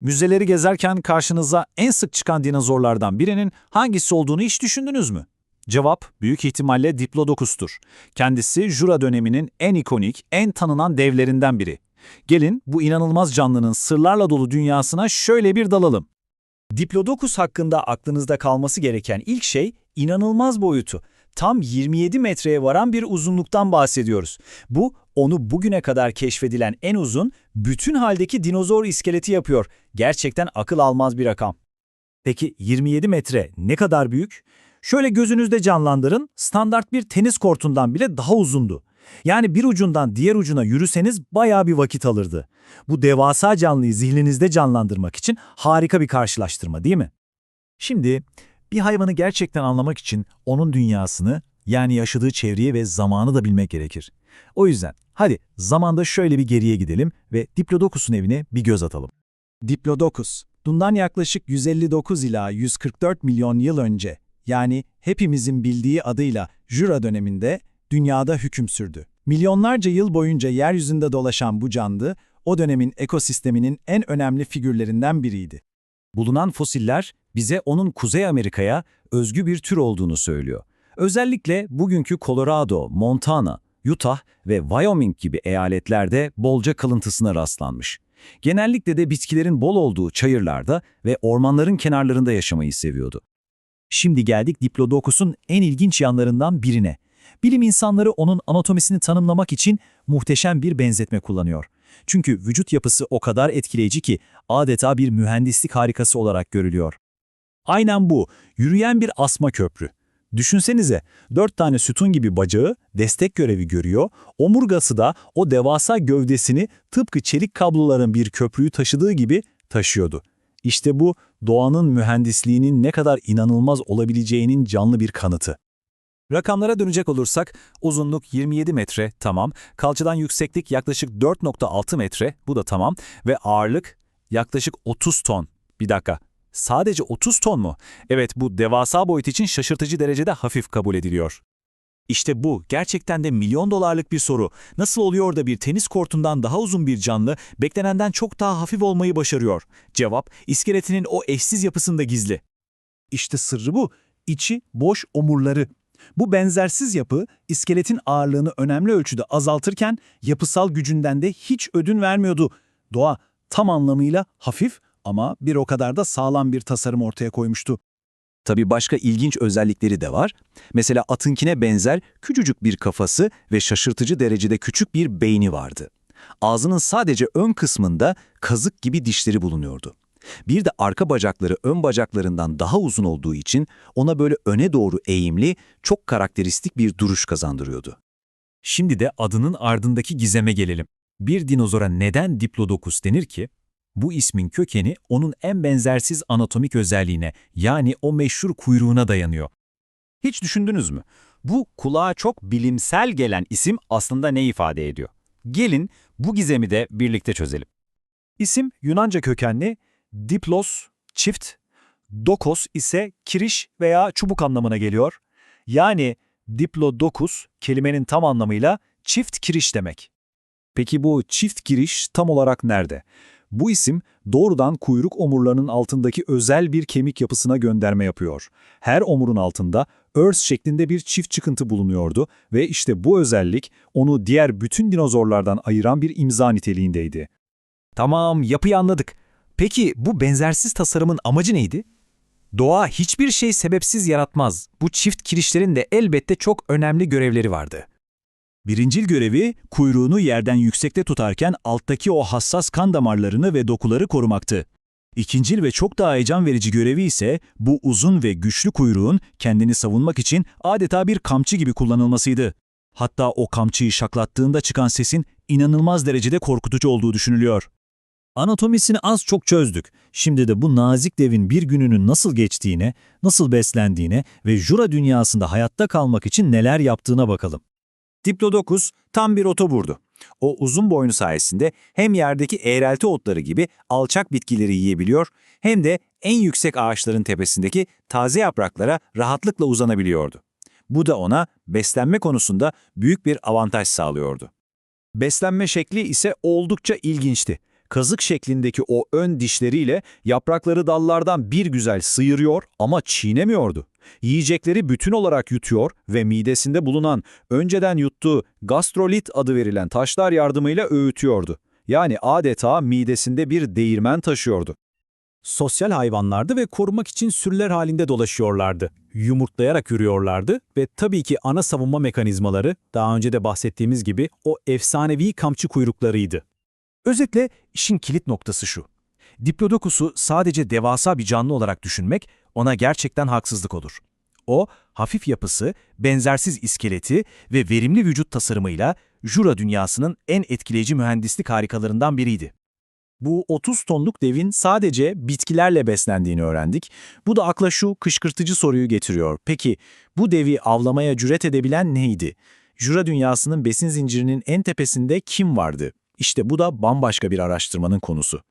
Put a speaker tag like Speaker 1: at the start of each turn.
Speaker 1: Müzeleri gezerken karşınıza en sık çıkan dinozorlardan birinin hangisi olduğunu hiç düşündünüz mü? Cevap büyük ihtimalle Diplodocus'tur. Kendisi Jura döneminin en ikonik, en tanınan devlerinden biri. Gelin bu inanılmaz canlının sırlarla dolu dünyasına şöyle bir dalalım.
Speaker 2: Diplodocus hakkında aklınızda kalması gereken ilk şey inanılmaz boyutu. Tam 27 metreye varan bir uzunluktan bahsediyoruz. Bu, onu bugüne kadar keşfedilen en uzun, bütün haldeki dinozor iskeleti yapıyor. Gerçekten akıl almaz bir rakam.
Speaker 1: Peki 27 metre ne kadar büyük? Şöyle gözünüzde canlandırın, standart bir tenis kortundan bile daha uzundu. Yani bir ucundan diğer ucuna yürüseniz bayağı bir vakit alırdı. Bu devasa canlıyı zihninizde canlandırmak için harika bir karşılaştırma değil mi? Şimdi bir hayvanı gerçekten anlamak için onun dünyasını yani yaşadığı çevreyi ve zamanı da bilmek gerekir. O yüzden hadi zamanda şöyle bir geriye gidelim ve Diplodocus'un evine bir göz atalım.
Speaker 3: Diplodocus, bundan yaklaşık 159 ila 144 milyon yıl önce, yani hepimizin bildiği adıyla Jura döneminde dünyada hüküm sürdü. Milyonlarca yıl boyunca yeryüzünde dolaşan bu canlı, o dönemin ekosisteminin en önemli figürlerinden biriydi.
Speaker 1: Bulunan fosiller bize onun Kuzey Amerika'ya özgü bir tür olduğunu söylüyor. Özellikle bugünkü Colorado, Montana, Utah ve Wyoming gibi eyaletlerde bolca kalıntısına rastlanmış. Genellikle de bitkilerin bol olduğu çayırlarda ve ormanların kenarlarında yaşamayı seviyordu. Şimdi geldik Diplodocus'un en ilginç yanlarından birine. Bilim insanları onun anatomisini tanımlamak için muhteşem bir benzetme kullanıyor. Çünkü vücut yapısı o kadar etkileyici ki adeta bir mühendislik harikası olarak görülüyor. Aynen bu, yürüyen bir asma köprü. Düşünsenize, dört tane sütun gibi bacağı destek görevi görüyor, omurgası da o devasa gövdesini tıpkı çelik kabloların bir köprüyü taşıdığı gibi taşıyordu. İşte bu, doğanın mühendisliğinin ne kadar inanılmaz olabileceğinin canlı bir kanıtı. Rakamlara dönecek olursak, uzunluk 27 metre, tamam, kalçadan yükseklik yaklaşık 4.6 metre, bu da tamam ve ağırlık yaklaşık 30 ton. Bir dakika, sadece 30 ton mu? Evet, bu devasa boyut için şaşırtıcı derecede hafif kabul ediliyor. İşte bu, gerçekten de milyon dolarlık bir soru. Nasıl oluyor da bir tenis kortundan daha uzun bir canlı, beklenenden çok daha hafif olmayı başarıyor? Cevap, iskeletinin o eşsiz yapısında gizli.
Speaker 3: İşte sırrı bu, içi boş omurları. Bu benzersiz yapı, iskeletin ağırlığını önemli ölçüde azaltırken yapısal gücünden de hiç ödün vermiyordu. Doğa tam anlamıyla hafif ama bir o kadar da sağlam bir tasarım ortaya koymuştu.
Speaker 1: Tabii başka ilginç özellikleri de var. Mesela atınkine benzer küçücük bir kafası ve şaşırtıcı derecede küçük bir beyni vardı. Ağzının sadece ön kısmında kazık gibi dişleri bulunuyordu. Bir de arka bacakları ön bacaklarından daha uzun olduğu için ona böyle öne doğru eğimli, çok karakteristik bir duruş kazandırıyordu. Şimdi de adının ardındaki gizeme gelelim. Bir dinozora neden Diplodocus denir ki? Bu ismin kökeni onun en benzersiz anatomik özelliğine yani o meşhur kuyruğuna dayanıyor. Hiç düşündünüz mü? Bu kulağa çok bilimsel gelen isim aslında ne ifade ediyor? Gelin bu gizemi de birlikte çözelim.
Speaker 3: İsim Yunanca kökenli diplos, çift, dokos ise kiriş veya çubuk anlamına geliyor. Yani diplodocus kelimenin tam anlamıyla çift kiriş demek.
Speaker 1: Peki bu çift giriş tam olarak nerede? Bu isim doğrudan kuyruk omurlarının altındaki özel bir kemik yapısına gönderme yapıyor. Her omurun altında örs şeklinde bir çift çıkıntı bulunuyordu ve işte bu özellik onu diğer bütün dinozorlardan ayıran bir imza niteliğindeydi. Tamam, yapıyı anladık. Peki bu benzersiz tasarımın amacı neydi? Doğa hiçbir şey sebepsiz yaratmaz. Bu çift kirişlerin de elbette çok önemli görevleri vardı. Birincil görevi kuyruğunu yerden yüksekte tutarken alttaki o hassas kan damarlarını ve dokuları korumaktı. İkincil ve çok daha heyecan verici görevi ise bu uzun ve güçlü kuyruğun kendini savunmak için adeta bir kamçı gibi kullanılmasıydı. Hatta o kamçıyı şaklattığında çıkan sesin inanılmaz derecede korkutucu olduğu düşünülüyor. Anatomisini az çok çözdük. Şimdi de bu nazik devin bir gününün nasıl geçtiğine, nasıl beslendiğine ve Jura dünyasında hayatta kalmak için neler yaptığına bakalım. Diplodocus tam bir otoburdu. O uzun boynu sayesinde hem yerdeki eğrelti otları gibi alçak bitkileri yiyebiliyor hem de en yüksek ağaçların tepesindeki taze yapraklara rahatlıkla uzanabiliyordu. Bu da ona beslenme konusunda büyük bir avantaj sağlıyordu. Beslenme şekli ise oldukça ilginçti. Kazık şeklindeki o ön dişleriyle yaprakları dallardan bir güzel sıyırıyor ama çiğnemiyordu. Yiyecekleri bütün olarak yutuyor ve midesinde bulunan önceden yuttuğu gastrolit adı verilen taşlar yardımıyla öğütüyordu. Yani adeta midesinde bir değirmen taşıyordu.
Speaker 4: Sosyal hayvanlardı ve korumak için sürüler halinde dolaşıyorlardı. Yumurtlayarak yürüyorlardı ve tabii ki ana savunma mekanizmaları daha önce de bahsettiğimiz gibi o efsanevi kamçı kuyruklarıydı.
Speaker 5: Özetle işin kilit noktası şu. Diplodocus'u sadece devasa bir canlı olarak düşünmek ona gerçekten haksızlık olur. O, hafif yapısı, benzersiz iskeleti ve verimli vücut tasarımıyla Jura dünyasının en etkileyici mühendislik harikalarından biriydi.
Speaker 1: Bu 30 tonluk devin sadece bitkilerle beslendiğini öğrendik. Bu da akla şu kışkırtıcı soruyu getiriyor. Peki bu devi avlamaya cüret edebilen neydi? Jura dünyasının besin zincirinin en tepesinde kim vardı? İşte bu da bambaşka bir araştırmanın konusu.